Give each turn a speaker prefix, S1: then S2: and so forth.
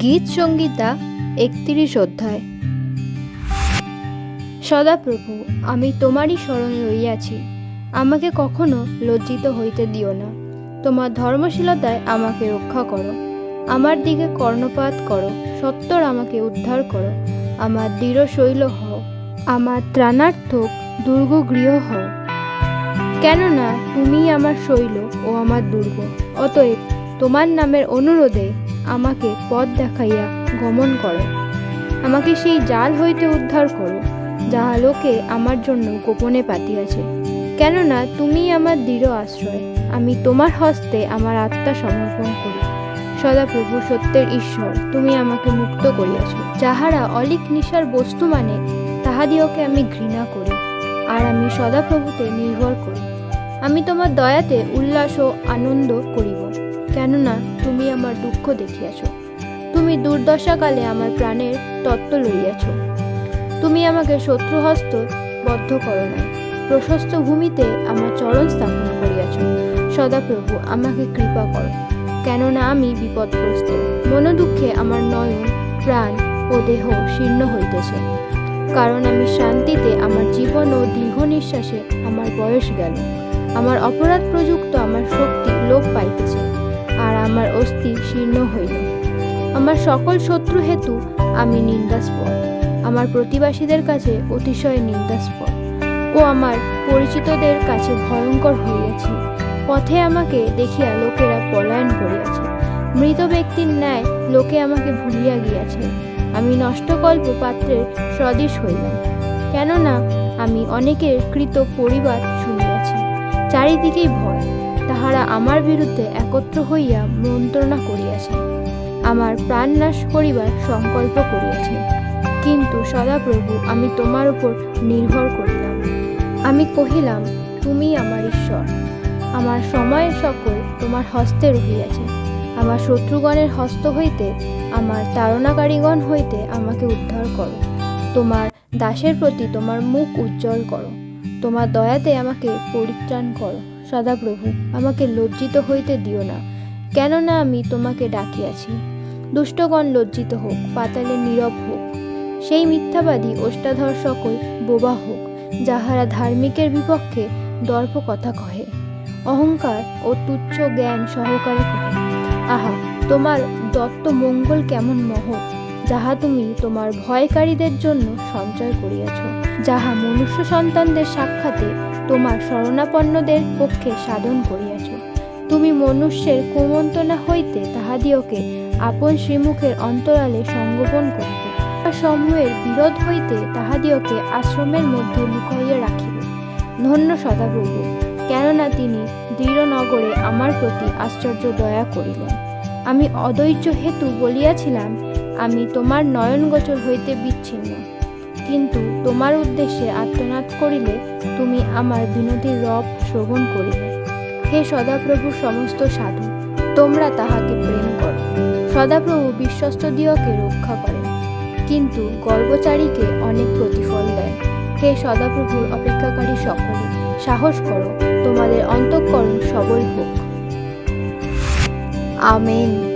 S1: গীত সঙ্গীতা একত্রিশ অধ্যায়। সদাপ্রভু, আমি তোমারই স্মরণ রইয়াছি আমাকে কখনো লজ্জিত হইতে দিও না। তোমার ধর্মশীলতায় আমাকে রক্ষা করো। আমার দিকে কর্ণপাত করো। সত্তর আমাকে উদ্ধার করো। আমার দৃঢ় শৈল হও। আমার ত্রাণার্থক দুর্গ গৃহ হও। কেননা তুমি আমার শৈল ও আমার দুর্গ। অতএব তোমার নামের অনুরোধে আমাকে পথ দেখাইয়া গমন করো। আমাকে সেই জাল হইতে উদ্ধার করো, যাহা লোকে আমার জন্য গোপনে পাতিয়াছে কেননা তুমি আমার দৃঢ় আশ্রয়, আমি তোমার হস্তে আমার আত্মা সমর্পণ করি। সদাপ্রভু সত্যের ঈশ্বর, তুমি আমাকে মুক্ত করিয়াছ। যাহারা অলিক নিশার বস্তু মানে তাহাদিওকে আমি ঘৃণা করি, আর আমি সদাপ্রভুতে নির্ভর করি। আমি তোমার দয়াতে উল্লাস ও আনন্দ করিব। কেননা তুমি আমার দুঃখ দেখিয়াছ। তুমি দুর্দশাকালে আমার প্রাণের তত্ত্ব লইয়াছ। তুমি আমাকে শত্রুহস্ত বদ্ধ করো নাই। প্রশস্ত ভূমিতে আমার চরণ স্থাপন করিয়াছ। সদাপ্রভু, আমাকে কৃপা করো। কেননা আমি বিপদগ্রস্ত। মনোদুঃখে আমার নয়ন, প্রাণ ও দেহ শীর্ণ হইতেছে। কারণ আমি শান্তিতে আমার জীবন ও দীর্ঘ নিঃশ্বাসে আমার বয়স গেল। আমার অপরাধ প্রযুক্ত আমার আমার শীর্ণ হইল। আমার সকল শত্রু হেতু আমি নিন্দাস্পদ। আমার প্রতিবাসীদের কাছে অতিশয় নিন্দাস্পদ। ও আমার পরিচিতদের কাছে ভয়ঙ্কর হইয়াছে। পথে আমাকে দেখিয়া লোকেরা পলায়ন করিয়াছে। মৃত ব্যক্তির ন্যায় লোকে আমাকে ভুলিয়া গিয়াছে। আমি নষ্টকল্প পাত্রের সদৃশ হইলাম। কেননা আমি অনেকের কৃত পরিবার শুনিয়াছি। চারিদিকেই ভয়। তাহারা আমার বিরুদ্ধে একত্র হইয়া মন্ত্রণা করিয়াছে। আমার প্রাণনাশ করিবার সংকল্প করিয়াছে। কিন্তু সদাপ্রভু, আমি তোমার উপর নির্ভর করিলাম। আমি কহিলাম, তুমি আমার ঈশ্বর। আমার সময় সকল তোমার হস্তে রহিয়াছে। আমার শত্রুগণের হস্ত হইতে, আমার তাড়নাকারীগণ হইতে আমাকে উদ্ধার করো। তোমার দাসের প্রতি তোমার মুখ উজ্জ্বল করো। তোমার দয়াতে আমাকে পরিত্রাণ করো। সদাপ্রভু, আমাকে লজ্জিত হইতে দিও না। কেননা আমি তোমাকে ডাকিয়াছি। দুষ্টগণ লজ্জিত হোক, পাতালে নীরব হোক। সেই মিথ্যাবাদী ওষ্ঠাধর সকল বোবা হোক, যাহারা ধার্মিকের বিপক্ষে দর্প কথা কহে। অহংকার ও তুচ্ছ জ্ঞান সহকারে কহে। আহা, তোমার দত্ত মঙ্গল কেমন মহৎ, যাহা তুমি তোমার ভয়কারীদের জন্য সঞ্চয় করিয়াছ, যাহা মনুষ্য সন্তানদের সাক্ষাতে তোমার শরণাপন্নদের পক্ষে সাধন করিয়াছ। তুমি মনুষ্যের কুমন্তনা হইতে তাহাদিওকে আপন শ্রীমুখের অন্তরালে সংগোপন করিবে। সমূহের বিরোধ হইতে তাহাদিওকে আশ্রমের মধ্যে লুকাইয়া রাখিবে। ধন্য সদাপ্রভু, কেননা তিনি দৃঢ়নগরে আমার প্রতি আশ্চর্য দয়া করিলেন। আমি অধৈর্য হেতু বলিয়াছিলাম, আমি তোমার নয়নগোচর হইতে বিচ্ছিন্ন। কিন্তু তোমার উদ্দেশ্যে আত্মনাদ করিলে তুমি আমার বিনতির রব শ্রবণ করিলে হে সদাপ্রভু সমস্ত সাধু, তোমরা তাহাকে প্রেম করো। সদাপ্রভু বিশ্বস্ত দিওকে রক্ষা করেন। কিন্তু গর্বচারীকে অনেক প্রতিফল দেন। হে সদাপ্রভুর অপেক্ষাকারী সকলে, সাহস করো, তোমাদের অন্তঃকরণ সবল হোক। আমেন।